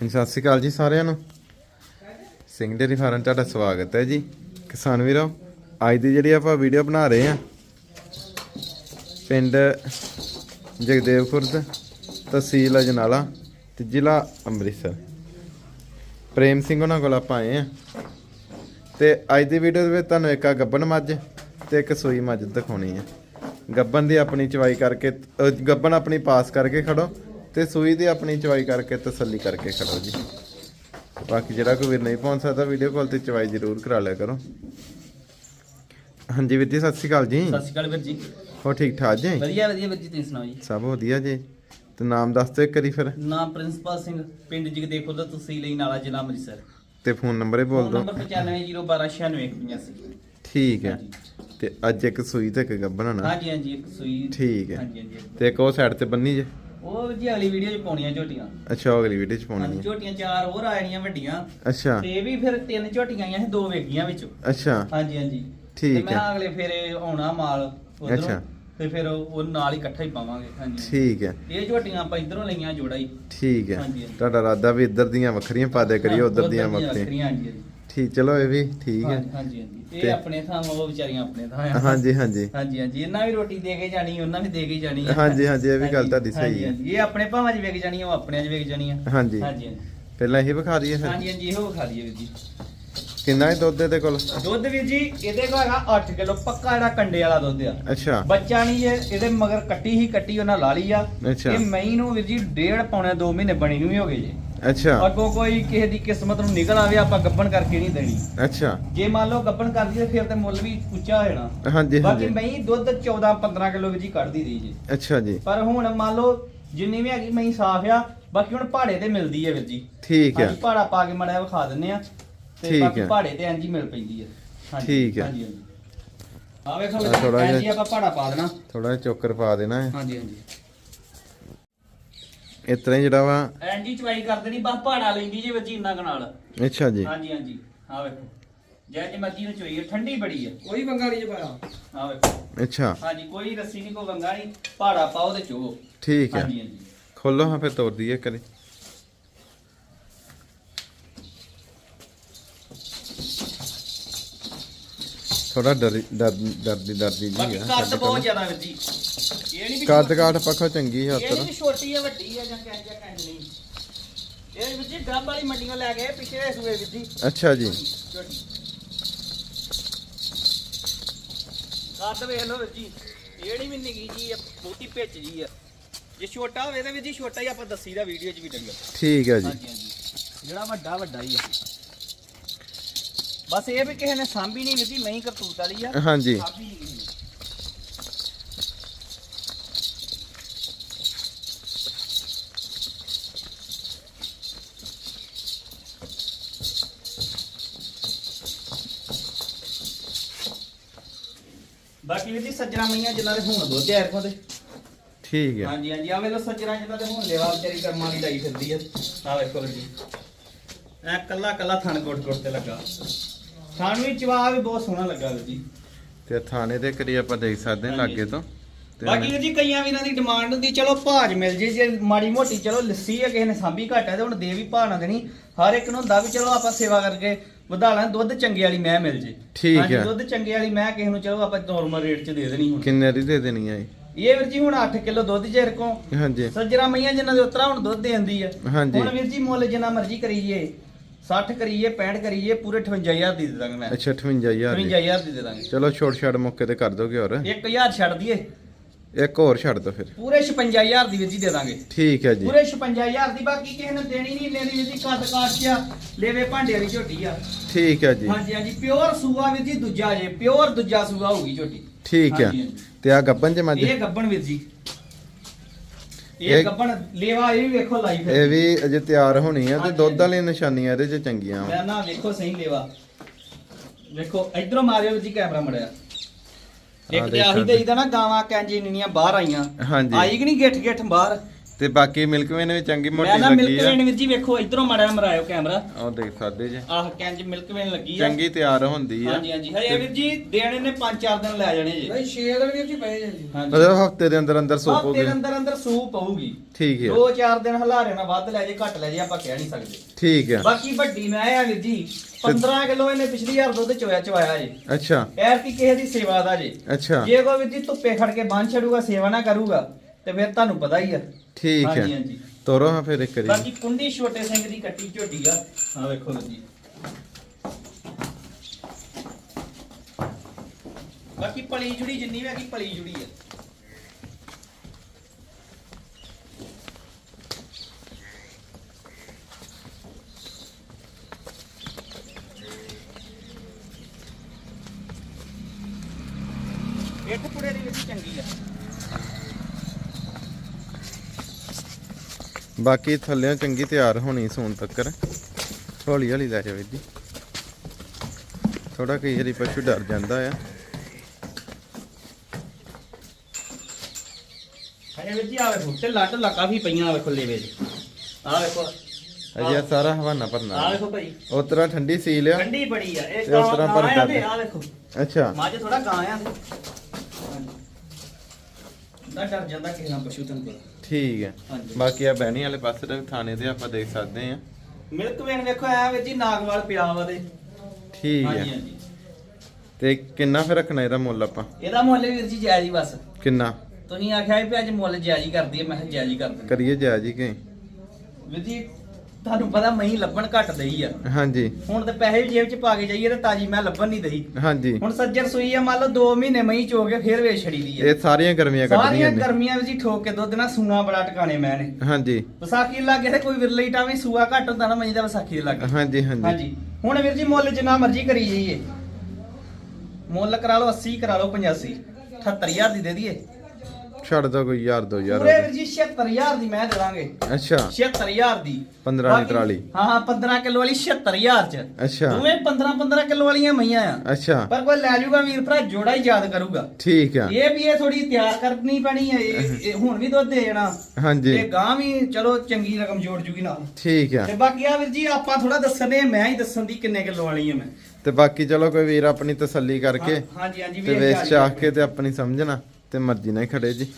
ਹਾਂਜੀ, ਸਤਿ ਸ਼੍ਰੀ ਅਕਾਲ ਜੀ ਸਾਰਿਆਂ ਨੂੰ। ਸਿੰਘ ਡੇਰੀ ਫਾਰਮ ਤੁਹਾਡਾ ਸਵਾਗਤ ਹੈ ਜੀ। ਕਿਸਾਨ ਵੀਰੋ ਅੱਜ ਦੀ ਜਿਹੜੀ ਆਪਾਂ ਵੀਡੀਓ ਬਣਾ ਰਹੇ ਆ ਪਿੰਡ ਜਗਦੇਵ ਖੁਰਦ ਤਹਿਸੀਲ ਅਜਨਾਲਾ ਤੇ ਜ਼ਿਲ੍ਹਾ ਅੰਮ੍ਰਿਤਸਰ। ਪ੍ਰੇਮ ਸਿੰਘ ਉਹਨਾਂ ਕੋਲ ਆਪਾਂ ਆਏ ਆ ਤੇ ਅੱਜ ਦੀ ਵੀਡੀਓ ਦੇ ਵਿੱਚ ਤੁਹਾਨੂੰ ਇੱਕ ਆ ਗੱਬਨ ਮੱਝ ਤੇ ਇੱਕ ਸੂਈ ਮੱਝ ਦਿਖਾਉਣੀ ਹੈ। ਗੱਬਨ ਦੀ ਆਪਣੀ ਚਵਾਈ ਕਰਕੇ ਗੱਬਨ ਆਪਣੀ ਪਾਸ ਕਰਕੇ ਖੜੋ। ਤੇ ਸੂਈ ਦੀ ਆਪਣੀ ਚਵਾਈ ਕਰਕੇ ਤਸੱਲੀ ਕਰਕੇ ਖੜੋ ਜੀ। ਬਾਕੀ ਜਿਹੜਾ ਕੋਈ ਵੀਰ ਨਹੀਂ ਪਹੁੰਚ ਸਕਦਾ ਵੀਡੀਓ ਕਾਲ ਤੇ ਚਵਾਈ ਜ਼ਰੂਰ ਕਰਾ ਲਿਆ ਕਰੋ। ਹਾਂਜੀ ਵੀਰ ਜੀ ਸਤਿ ਸ਼੍ਰੀ ਅਕਾਲ ਜੀ। ਸਤਿ ਸ਼੍ਰੀ ਅਕਾਲ ਵੀਰ ਜੀ। ਹੋ ਠੀਕ ਠਾਕ ਜੀ? ਵਧੀਆ ਵਧੀਆ ਵੀਰ ਜੀ ਤੁਸੀਂ ਸੁਣਾਓ ਜੀ? ਸਭ ਵਧੀਆ ਜੀ। ਤੇ ਨਾਮ ਦੱਸ ਦਿਓ ਇੱਕ ਵਾਰੀ ਫਿਰ। ਨਾਮ ਪ੍ਰਿੰਸੀਪਲ ਸਿੰਘ ਪਿੰਡ ਜਗਦੇ ਖੁਰਦ ਤਹਿਸੀਲ ਲਈ ਨਾਲਾ ਜ਼ਿਲ੍ਹਾ ਅੰਮ੍ਰਿਤਸਰ। ਤੇ ਫੋਨ ਨੰਬਰ ਹੀ ਬੋਲ ਦਿਓ। ਨੰਬਰ 9501129685 ਠੀਕ ਹੈ। ਤੇ ਅੱਜ ਇੱਕ ਸੂਈ ਤੇ ਇੱਕ ਗੱਬਨ ਨਾ। ਹਾਂਜੀ ਹਾਂਜੀ ਇੱਕ ਸੂਈ। ਠੀਕ ਹੈ। ਹਾਂਜੀ ਹਾਂਜੀ। ਤੇ ਇੱਕ ਉਹ ਸਾਈਡ ਤੇ ਬੰਨੀ ਜੇ। ਉਹ ਜੀ ਅਗਲੀ ਵੀਡੀਓ 'ਚ ਪਾਉਣੀਆਂ ਝੋਟੀਆਂ। ਅੱਛਾ ਉਹ ਅਗਲੀ ਵੀਡੀਓ ਚ ਹਾਂਜੀ ਪਾਉਣੀ ਹੈ ਝੋਟੀਆਂ ਚਾਰ ਹੋਰ ਆਣੀਆਂ ਵੱਡੀਆਂ। ਅੱਛਾ। ਤੇ ਇਹ ਵੀ ਫਿਰ ਤਿੰਨ ਝੋਟੀਆਂ ਆਈਆਂ ਸੀ ਦੋ ਵੇਗੀਆਂ ਵਿੱਚੋਂ। ਅੱਛਾ। ਹਾਂਜੀ ਹਾਂਜੀ। ਠੀਕ ਤੇ ਮੈਂ ਹੈ। ਅਗਲੇ ਫੇਰੇ ਆਉਣਾ ਮਾਲ ਉਧਰੋਂ ਅੱਛਾ। ਤੇ ਫਿਰ ਉਹ ਨਾਲ ਹੀ ਇਕੱਠਾ ਹੀ ਪਾਵਾਂਗੇ। ਹਾਂਜੀ ਠੀਕ ਹੈ। ਇਹ ਝੋਟੀਆਂ ਆਪਾਂ ਇਧਰੋਂ ਲਈਆਂ ਜੋੜਾ ਹੀ ਠੀਕ ਹੈ। ਹਾਂਜੀ, ਹਾਂਜੀ। ਤੁਹਾਡਾ ਇਰਾਦਾ ਵੀ ਇੱਧਰ ਦੀਆਂ ਵੱਖਰੀਆਂ ਪਾ ਦੇ ਕਰੀਏ ਉੱਧਰ ਦੀਆਂ ਵੱਖਰੀਆਂ। ਵੱਖਰੀਆਂ ਹਾਂਜੀ ਹਾਂਜੀ। ਠੀਕ ਚਲੋ ਇਹ ਵੀ ਠੀਕ ਹੈ ਹਾਂਜੀ ਹਾਂਜੀ ਹਾਂਜੀ। ਤੇ- ਇਹ ਆਪਣੇ ਥਾਂ ਉਹ ਵਿਚਾਰੀਆਂ ਆਪਣੇ ਥਾਂ ਆ ਹਾਂਜੀ ਹਾਂਜੀ ਹਾਂਜੀ ਹਾਂਜੀ ਇਹਨਾਂ ਵੀ ਰੋਟੀ ਦੇ ਕੇ ਜਾਣੀ ਉਹਨਾਂ ਵੀ ਦੇ ਕੇ ਜਾਣੀ ਆ। ਹਾਂਜੀ, ਹਾਂਜੀ, ਇਹ ਵੀ ਗੱਲ ਹਾਂਜੀ, ਤੁਹਾਡੀ ਸਹੀ ਹਾਂਜੀ, ਹੈ। ਹਾਂਜੀ। ਇਹ ਆਪਣੇ ਭਾਵਾਂ 'ਚ ਵੇਖ ਜਾਣੀ ਆ, ਉਹ ਆਪਣਿਆਂ 'ਚ ਵੇਖ ਜਾਣੀ ਆ ਹਾਂਜੀ ਹਾਂਜੀ ਹਾਂਜੀ ਪਹਿਲਾਂ ਇਹ ਵਿਖਾ ਦਈਏ ਫਿਰ ਹਾਂਜੀ ਹਾਂਜੀ ਇਹੋ ਖਾ ਲਈਏ ਵੀਰ ਜੀ ਕਿੰਨਾ ਹੈ ਦੁੱਧ ਇਹਦੇ ਕੋਲ? ਦੁੱਧ ਵੀਰ ਜੀ ਇਹਦੇ ਕੋਲ ਹੈਗਾ 8 ਕਿਲੋ ਪੱਕਾ ਜਿਹੜਾ ਕੰਡੇ ਵਾਲਾ ਦੁੱਧ ਆ। ਅੱਛਾ। ਬੱਚਾ ਨਹੀਂ ਇਹ ਇਹਦੇ ਮਗਰ ਕੱਟੀ ਹੀ ਕੱਟੀ ਉਹਨਾਂ ਲਾ ਲਈ ਆ। ਇਹ ਮਈ ਨੂੰ ਵੀਰ ਜੀ ਡੇਢ ਪੌਣੇ 2 ਮਹੀਨੇ ਬਣੀ ਨੂੰ ਹੀ ਹੋ ਗਏ ਜੀ। ਅੱਛਾ। ਅੱਗੋਂ ਕੋਈ ਕਿਸੇ ਦੀ ਕਿਸਮਤ ਨੂੰ ਨਿਕਲ ਆਵੇ ਆਪਾਂ ਗੱਬਣ ਕਰਕੇ ਨਹੀਂ ਦੇਣੀ। ਅੱਛਾ। ਜੇ ਮੰਨ ਲਓ ਗੱਬਣ ਕਰ ਦਈਏ ਫਿਰ ਤੇ ਮੁੱਲ ਵੀ ਉੱਚਾ ਹੋ ਜਾਣਾ। ਹਾਂਜੀ ਬਾਕੀ ਮਈ ਦੁੱਧ 14 15 ਕਿਲੋ ਵਿੱਚ ਹੀ ਕੱਢਦੀ ਰਹੀ ਜੀ। ਅੱਛਾ ਜੀ। ਪਰ ਹੁਣ ਮੰਨ ਲਓ ਜਿੰਨੀ ਵੀ ਹੈਗੀ ਮਈ ਸਾਫ਼ ਆ ਬਾਕੀ ਹੁਣ ਪਹਾੜੇ ਤੇ ਮਿਲਦੀ ਹੈ ਵੀਰ ਜੀ। ਠੀਕ ਹੈ ਪਹਾੜਾ ਪਾ ਕੇ ਮੜਿਆ ਵਿਖਾ ਦਿੰਨੇ ਆ। ਤੇ ਠੀਕ ਬਾਕੀ ਹੈ। ਪਹਾੜੇ ਤੇ ਇੰਜ ਹੀ ਮਿਲ ਪੈਂਦੀ ਹੈ। ਠੀਕ ਹੈ। ਹਾਂਜੀ ਹਾਂਜੀ। ਆ ਵੇਖੋ ਆਹ ਥੋੜ੍ਹਾ ਇੰਜ ਹੀ ਜਿਹਾ- ਆਪਾਂ ਪਹਾੜਾ ਪਾ ਦੇਣਾ। ਥੋੜਾ ਜਿਹਾ ਚੋਕਰ ਪਾ ਦੇਣਾ ਹੈ। ਹਾਂਜੀ ਹਾਂਜੀ। ਇਸ ਤਰ੍ਹਾਂ ਹੀ ਜਿਹੜਾ ਵਾ ਇੰਜ ਹੀ ਚਵਾਈ ਕਰ ਦੇਣੀ ਬਸ ਪਹਾੜਾ ਲੈਂਦੀ ਜੀ ਜੀ ਇੰਨਾ ਕੁ ਨਾਲ। ਅੱਛਾ ਜੀ। ਹਾਂਜੀ ਹਾਂਜੀ। ਆ ਵੇਖੋ। ਜੈ ਜੀ ਮਰਜ਼ੀ ਨੂੰ ਚੋਈ ਠੰਡੀ ਬੜੀ ਹੈ। ਕੋਈ ਬੰਗਾ ਨਹੀਂ ਪਾਇਆ। ਆ ਵੇਖੋ। ਅੱਛਾ। ਹਾਂਜੀ ਕੋਈ ਰੱਸੀ ਨਹੀਂ ਕੋਈ ਵੰਗਾ ਨਹੀਂ ਪਹਾੜਾ ਪਾਓ ਤੇ ਚੋ। ਠੀਕ ਹੈ। ਹਾਂਜੀ ਹਾਂਜੀ। ਖੋਲੋ ਹਾਂ ਫਿਰ ਤੋੜ ਦਈਏ ਕਰੇ ਥੋੜਾ ਡਰ ਡਰ ਡਰਦੀ ਡਰਦੀ ਜੀ ਬਾਕੀ ਆ ਕੱਦ ਬਹੁਤ। ਜ਼ਿਆਦਾ ਵੀਰ ਜੀ। ਇਹ ਨਹੀਂ ਵੀ ਕੱਦ ਕਾਠ ਪੱਖੋਂ ਚੰਗੀ ਹੈ ਇਹ ਛੋਟੀ ਆ ਵੱਡੀ ਆ ਜਾਂ ਕਹਿ ਜਾਂ ਕਹਿ ਨਹੀਂ। ਇਹ ਵੀਰ ਜੀ ਡੱਬ ਵਾਲੀ ਮੰਡੀੋਂ ਲੈ ਗਏ ਪਿਛਲੇ ਸੂਏ ਵੀਰ ਜੀ। ਅੱਛਾ ਜੀ। ਕੱਦ ਵੇਖ ਲਓ ਵੀਰ ਜੀ। ਇਹ ਨਹੀਂ ਵੀ ਨਿੱਕੀ ਜੀ ਆ, ਬਹੁਤੀ ਭਿੱਚ ਜੀ ਆ। ਜੇ ਛੋਟਾ ਹੋਵੇ ਤਾਂ ਵੀਰ ਜੀ ਛੋਟਾ ਹੀ ਆਪਾਂ ਦੱਸੀ ਦਾ ਵੀਡੀਓ 'ਚ ਵੀ ਡੰਗਰ। ਠੀਕ ਹੈ ਜੀ। ਹਾਂਜੀ ਹਾਂਜੀ। ਜਿਹੜਾ ਵੱਡਾ ਵੱਡਾ ਹੀ ਆ। ਬਸ ਇਹ ਵੀ ਕਿਸੇ ਨੇ ਸਾਂਭੀ ਨਹੀਂ ਵੀਰ ਜੀ ਨਹੀਂ ਕਰਤੂਤ ਵਾਲੀ ਆ। ਹਾਂਜੀ। ਸਾਂਭੀ ਨਹੀਂ ਗਈ। ਬਾਕੀ ਵੀਰ ਜੀ ਸੱਜਣਾ ਮਈਆਂ ਜਿਨ੍ਹਾਂ ਦੇ ਹੁਣ ਦੁੱਧ ਆ ਰਖੋ ਦੇ ਠੀਕ ਹੈ ਹਾਂਜੀ ਹਾਂਜੀ ਆ ਵੇਲੋ ਸੱਜਣਾ ਜਿਨ੍ਹਾਂ ਦੇ ਹੁਣ ਲੈਵਾ ਵਿਚਾਰੀ ਕਰਮਾਂ ਦੀ ਲਾਈ ਫਿਰਦੀ ਆ। ਆ ਵੇਖੋ ਵੀਰ ਜੀ। ਐ ਕੱਲਾ ਕੱਲਾ ਥਣ ਕੋਟ ਕੋਟ ਤੇ ਲੱਗਾ। ਥਣ ਵੀ ਚਵਾ ਵੀ ਬਹੁਤ ਸੋਹਣਾ ਲੱਗਾ ਵੀਰ ਜੀ। ਤੇ ਥਾਣੇ ਦੇ ਕਰੀ ਆਪਾਂ ਦੇਖ ਸਕਦੇ ਹਾਂ। ਲਾਗੇ ਤੋਂ। ਤੇ ਬਾਕੀ ਵੀਰ ਜੀ ਕਈਆਂ ਵੀਰਾਂ ਦੀ ਡਿਮਾਂਡ ਹੁੰਦੀ ਚਲੋ ਭਾਜ ਮਿਲ ਜੇ ਜੇ ਮਾੜੀ ਮੋਟੀ ਚਲੋ ਲੱਸੀ ਆ ਕਿਸੇ ਨੇ ਸਾਂਭੀ ਘੱਟ ਹੈ ਤੇ ਹੁਣ ਦੇ ਵੀ ਨਾ ਦੇਣੀ। ਹਰ ਇੱਕ ਨੂੰ ਹੁੰਦਾ ਵੀ ਚਲੋ ਆਪਾਂ ਸੇਵਾ ਕਰਕੇ ਵਧਾ ਲਾਂ ਦੁੱਧ ਚੰਗੇ ਵਾਲੀ ਮੈਂ ਮਿਲ ਜੇ। ਠੀਕ ਹਾਂਜੀ, ਹੈ। ਦੁੱਧ ਚੰਗੇ ਵਾਲੀ ਮੈਂ ਕਿਸੇ ਨੂੰ ਚਲੋ ਆਪਾਂ ਨਾਰਮਲ ਰੇਟ 'ਚ ਦੇ ਦੇਣੀ ਹੁਣ। ਕਿੰਨੇ ਦੀ ਦੇ ਦੇਣੀ ਹੈ ਇਹ? ਵੀਰ ਜੀ ਹੁਣ 8 ਕਿਲੋ ਦੁੱਧ ਜੇ ਰਕੋ। ਹਾਂਜੀ। ਸੱਜਰਾ ਮਈਆਂ ਜਿਨ੍ਹਾਂ ਦੇ ਉਤਰਾ ਹੁਣ ਦੁੱਧ ਦੇਂਦੀ ਆ। ਹਾਂਜੀ। ਹੁਣ ਵੀਰ ਜੀ ਮੁੱਲ ਜਿੰਨਾ ਮਰਜ਼ੀ ਕਰੀਏ। 60 ਕਰੀਏ 65 ਕਰੀਏ ਪੂਰੇ 58000 ਦੀ ਦੇ ਦਾਂਗੇ ਮੈਂ। ਅੱਛਾ 58000 ਦੀ। 58000 ਦੀ ਦੇ ਦਾਂਗੇ। ਚਲੋ ਛੋਟ ਛਾੜ ਮੌਕੇ ਤੇ ਕਰ ਦੋਗੇ ਹੋਰ। 1000 ਛੱਡ ਦਈਏ। ਇੱਕ ਹੋਰ ਛੱਡ ਦੋ ਫਿਰ। ਪੂਰੇ 56000 ਦੀ ਜੀ ਦੇ ਦਾਂਗੇ। ਠੀਕ ਹੈ ਜੀ। ਪੂਰੇ 56000 ਦੀ ਬਾਕੀ ਕਿਸੇ ਨੇ ਦੇਣੀ ਨਹੀਂ ਲੈਣੀ ਵੀਰ ਜੀ ਕੱਦ ਕਾਠਿਆ ਲੇਵੇ ਭਾਂਡੇ ਵਾਲੀ ਝੋਟੀ ਆ। ਠੀਕ ਹੈ ਜੀ। ਹਾਂਜੀ ਹਾਂਜੀ ਪਿਓਰ ਸੂਆ ਵੀਰ ਜੀ ਦੂਜਾ ਜੇ ਪਿਓਰ ਦੂਜਾ ਸੂਆ ਹੋਊਗੀ ਝੋਟੀ। ਠੀਕ ਹੈ। ਤੇ ਆ ਗੱਬਨ ਚ ਮੱਝ ਇਹ ਗੱਬਣ ਵੀਰ ਜੀ। ਇਹ- ਇਹ ਗੱਬਣ ਲੇਵਾ ਇਹ ਵੀ ਵੇਖੋ ਲਾਈ ਇਹ ਵੀ ਅਜੇ ਤਿਆਰ ਹੋਣੀ ਆ ਤੇ ਦੁੱਧ। ਵਾਲੀਆਂ ਨਿਸ਼ਾਨੀਆਂ ਇਹਦੇ ਚ ਚੰਗੀਆਂ ਨਾ ਵੇਖੋ ਸਹੀ ਲੇਵਾ ਵੇਖੋ ਇਧਰੋਂ ਮਾਰਿਓ ਜੀ ਕੈਮਰਾ ਮੜਿਆ ਇੱਕ ਤੇ ਆਹੀ। ਦੇਈਦਾ ਨਾ ਗਾਵਾਂ ਕੈਂਜੀ ਨੀਆਂ ਬਾਹਰ ਆਈਆਂ। ਆਈ ਕਿ ਨਹੀਂ ਗਿੱਠ ਗਿੱਠ ਬਾਹਰ ਤੇ ਬਾਕੀ ਮਿਲਕ ਵੇਨ ਵੀ ਚੰਗੀ ਮੈਂ ਮੋਟੀ ਨਾ ਲੱਗੀ ਮਿਲਕ ਆ। ਵੇਨ ਵੀਰ ਜੀ ਵੇਖੋ ਇਧਰੋਂ ਮਾੜਾ ਜਿਹਾ ਮਰਾਇਓ ਕੈਮਰਾ ਉਹ ਦੇਖ ਸਕਦੇ ਜੇ। ਆਹ ਕੈਂਜ ਮਿਲਕ ਵੇਨ ਲੱਗੀ ਆ। ਚੰਗੀ ਤਿਆਰ ਹੁੰਦੀ ਆ। ਹਾਂਜੀ ਹਾਂਜੀ। ਹਏ ਵੀਰ ਜੀ ਦੇਣੇ ਨੇ 5-4 ਦਿਨ ਲੈ ਜਾਣੇ ਜੀ। ਨਹੀਂ 6 ਦਿਨ ਵੀਰ ਜੀ ਪਏ ਜੀ। ਹਾਂਜੀ। ਮਤਲਬ ਹਫ਼ਤੇ ਦੇ ਅੰਦਰ ਅੰਦਰ ਸੋਪ ਹੋ ਹਫ਼ਤੇ ਦੇ ਅੰਦਰ ਅੰਦਰ ਸੂਪ ਪਊਗੀ। ਠੀਕ ਹੈ 2-4 ਦਿਨ ਹਲਾਰੇ ਨਾਲ ਵੱਧ ਲੈ ਜੇ ਘੱਟ ਲੈ ਜੇ ਆਪਾਂ ਕਹਿ ਨਹੀਂ ਸਕਦੇ। ਠੀਕ ਹੈ ਬਾਕੀ ਵੱਡੀ ਮੈਂ ਆ ਵੀਰ ਜੀ 15 ਕਿਲੋ ਇਹਨੇ ਪਿਛਲੀ ਵਾਰ ਦੁੱਧ ਚੋਇਆ ਚਵਾਇਆ ਜੀ। ਅੱਛਾ। ਐਰ ਕੀ ਕਿਸੇ ਦੀ ਸੇਵਾ ਦਾ ਜੀ। ਅੱਛਾ। ਜੇ ਕੋਈ ਵੀਰ ਜੀ ਧੁੱਪੇ ਖੜ ਕੇ ਬੰਨ ਛੜੂਗਾ ਸੇਵਾ ਨਾ ਕਰੂਗਾ। ਤੇ ਫਿਰ ਤੁਹਾਨੂੰ ਪਤਾ ਹੀ ਆ। ਠੀਕ ਹਾਂਜੀ ਹੈ ਹਾਂਜੀ। ਤੋਰੋ ਹਾਂ ਫਿਰ ਇੱਕ ਵਾਰੀ। ਬਾਕੀ ਕੁੰਡੀ ਛੋਟੇ ਸਿੰਘ ਦੀ ਕੱਟੀ ਝੋਟੀ ਆ। ਆ ਵੇਖੋ ਜੀ। ਬਾਕੀ ਪਲੀ ਜੁੜੀ ਜਿੰਨੀ ਵੀ ਹੈਗੀ ਪਲੀ ਜੁੜੀ ਆ। ਇੱਕ ਪੁੜੇ ਦੀ ਵਿੱਚ ਚੰਗੀ ਆ। ਬਾਕੀ ਥੱਲਿਓਂ ਚੰਗੀ ਤਿਆਰ ਹੋਣੀ ਸੂਣ ਤੱਕਰ। ਹੌਲੀ ਹੌਲੀ ਲੈ ਜਾਵੇ ਜੀ। ਥੋੜਾ ਕਈ ਵਾਰੀ ਪਸ਼ੂ ਡਰ ਜਾਂਦਾ ਆ। ਵੀਰ ਜੀ ਆ ਵੇਖੋ ਤੇ ਲੱਟ ਲਾ ਕਾਫੀ ਪਈਆਂ ਵੇਖੋ ਲੇਵੇ ਜੀ ਆ ਵੇਖੋ। ਅਜੇ ਸਾਰਾ ਹਵਾਨਾ ਭਰਨਾ। ਆ ਵੇਖੋ ਭਾਈ। ਉਤਰਾ ਠੰਡੀ ਸੀ ਲਿਆ ਠੰਡੀ ਬੜੀ ਆ। ਇਹ ਉਸ ਤਰ੍ਹਾਂ ਆ ਵੇਖੋ। ਅੱਛਾ। ਮੱਝ ਥੋੜਾ ਗਾਂ ਆ ਨਾ ਡਰ ਜਾਂਦਾ ਕਿਸੇ ਨਾਲ ਪਸ਼ੂ ਤੈਨੂੰ ਪਤਾ ਠੀਕ ਹੈ। ਹਾਂਜੀ। ਬਾਕੀ ਆ ਬਹਿਣੀ ਵਾਲੇ ਪਾਸੇ ਦੇ ਥਾਣੇ ਤੇ ਆਪਾਂ ਦੇਖ ਸਕਦੇ ਆ ਮਿਲਕ ਵੇਨ ਵੇਖੋ ਐ ਵੀਰ ਜੀ ਨਾਗਵਾਲ ਪਿਆ ਵਾ ਦੇ ਠੀਕ ਹਾਂਜੀ ਹੈ। ਹਾਂਜੀ ਤੇ ਕਿੰਨਾ ਫਿਰ ਰੱਖਣਾ ਇਹਦਾ ਮੁੱਲ ਆਪਾਂ? ਇਹਦਾ ਮੁੱਲ ਵੀਰ ਜੀ ਜਾਇਜ਼ ਹੀ ਬਸ। ਕਿੰਨਾ? ਤੁਸੀਂ ਆਖਿਆ ਵੀ ਅੱਜ ਮੁੱਲ ਜਾਇਜ਼ ਹੀ ਕਰਦੀ ਹੈ ਮੈਂ ਕਿਹਾ ਜਾਇਜ਼ ਹੀ ਕਰ ਦਿੰਦੇ। ਕਰੀਏ ਜਾਇਜ਼ ਹੀ ਕਿ? ਵੀਰ ਜੀ ਤੁਹਾਨੂੰ ਪਤਾ ਮਹੀਂ ਲੱਭਣ ਘੱਟ ਦਈ ਆ। ਹਾਂਜੀ। ਹੁਣ ਤੇ ਪੈਸੇ ਵੀ ਜੇਬ 'ਚ ਪਾ ਕੇ ਜਾਈਏ ਤੇ ਤਾਜੀ ਮੈਂ ਲੱਭਣ ਨਹੀਂ ਦਈ। ਹਾਂਜੀ। ਹੁਣ ਸੱਜਰ ਸੂਈ ਆ ਮੰਨ ਲਓ 2 ਮਹੀਨੇ ਮਹੀਂ ਚੋ ਕੇ ਫੇਰ ਵੇਚ ਛੜੀ ਦੀ ਆ। ਇਹ ਸਾਰੀਆਂ ਗਰਮੀਆਂ ਸਾਰੀਆਂ ਕੱਢਣੀਆਂ ਨੇ। ਗਰਮੀਆਂ ਵਿੱਚ ਹੀ ਠੋਕ ਕੇ ਦੁੱਧ ਨਾਲ ਸੂਆ ਬੜਾ ਟਿਕਾਣੇ ਮੈਂ ਨੇ। ਹਾਂਜੀ। ਵਿਸਾਖੀ ਲੱਗੇ ਤੇ ਕੋਈ ਵਿਰਲੀ ਟਾਵੇਂ ਸੂਆ ਘੱਟ ਹੁੰਦਾ ਨਾ ਮਹੀਂ ਦਾ ਵਿਸਾਖੀ ਦੇ ਲੱਗੇ ਹਾਂਜੀ ਹਾਂਜੀ। ਹਾਂਜੀ। ਹੁਣ ਵੀਰ ਜੀ ਮੁੱਲ ਜਿੰਨਾ ਮਰਜ਼ੀ ਕਰੀ ਜਾਈਏ। ਮੁੱਲ ਕਰਾ ਲਓ 80 ਕਰਾ ਲਓ 85 78000 ਦੀ ਦੇ ਦਈਏ। ਛੱਡ ਦੋ ਕੋਈ ਯਾਰ ਦੋ ਯਾਰ ਪੂਰੇ ਵੀਰ ਜੀ 76000 ਦੀ ਮੈਂ ਦੇਵਾਂਗੇ। ਅੱਛਾ। 76000 ਦੀ। 15 ਬਾਕੀ- ਲੀਟਰ ਵਾਲੀ ਹਾਂ ਹਾਂ 15 ਕਿਲੋ ਵਾਲੀ 76000 ਚ। ਅੱਛਾ। ਦੋਵੇਂ 15 15 ਕਿਲੋ ਵਾਲੀਆਂ ਮਈਆਂ ਆ। ਅੱਛਾ। ਪਰ ਕੋਈ ਲੈ ਜਾਊਗਾ ਵੀਰ ਭਰਾ ਜੋੜਾ ਹੀ ਯਾਦ ਕਰੂਗਾ। ਠੀਕ ਆ। ਇਹ ਵੀ ਇਹ ਥੋੜੀ ਤਿਆਰ ਕਰਨੀ ਪੈਣੀ ਹੈ ਇਹ ਹੁਣ ਵੀ ਦੁੱਧ ਦੇ ਜਾਣਾ। ਹਾਂਜੀ। ਤੇ ਗਾਂ ਵੀ ਚਲੋ ਚੰਗੀ ਰਕਮ ਜੋੜ ਜੂਗੀ ਨਾਲ। ਠੀਕ ਆ। ਤੇ ਬਾਕੀ ਆ ਵੀਰ ਜੀ ਆਪਾਂ ਥੋੜਾ ਦੱਸਣੇ ਮੈਂ ਹੀ ਦੱਸਣ ਦੀ ਕਿੰਨੇ ਕਿਲੋ ਵਾਲੀ ਆ ਮੈਂ। ਤੇ ਬਾਕੀ ਚਲੋ ਕੋਈ ਵੀਰ ਆਪਣੀ ਤਸੱਲੀ ਕਰਕੇ ਹਾਂਜੀ ਹਾਂਜੀ ਤੇ ਵੇਖ ਵੇਚ ਚਾਹ ਕੇ ਤੇ ਆਪਣੀ ਸਮਝਣਾ ਤੇ ਮਰਜ਼ੀ ਨਾਲ ਹੀ ਖੜੇ ਜੀ।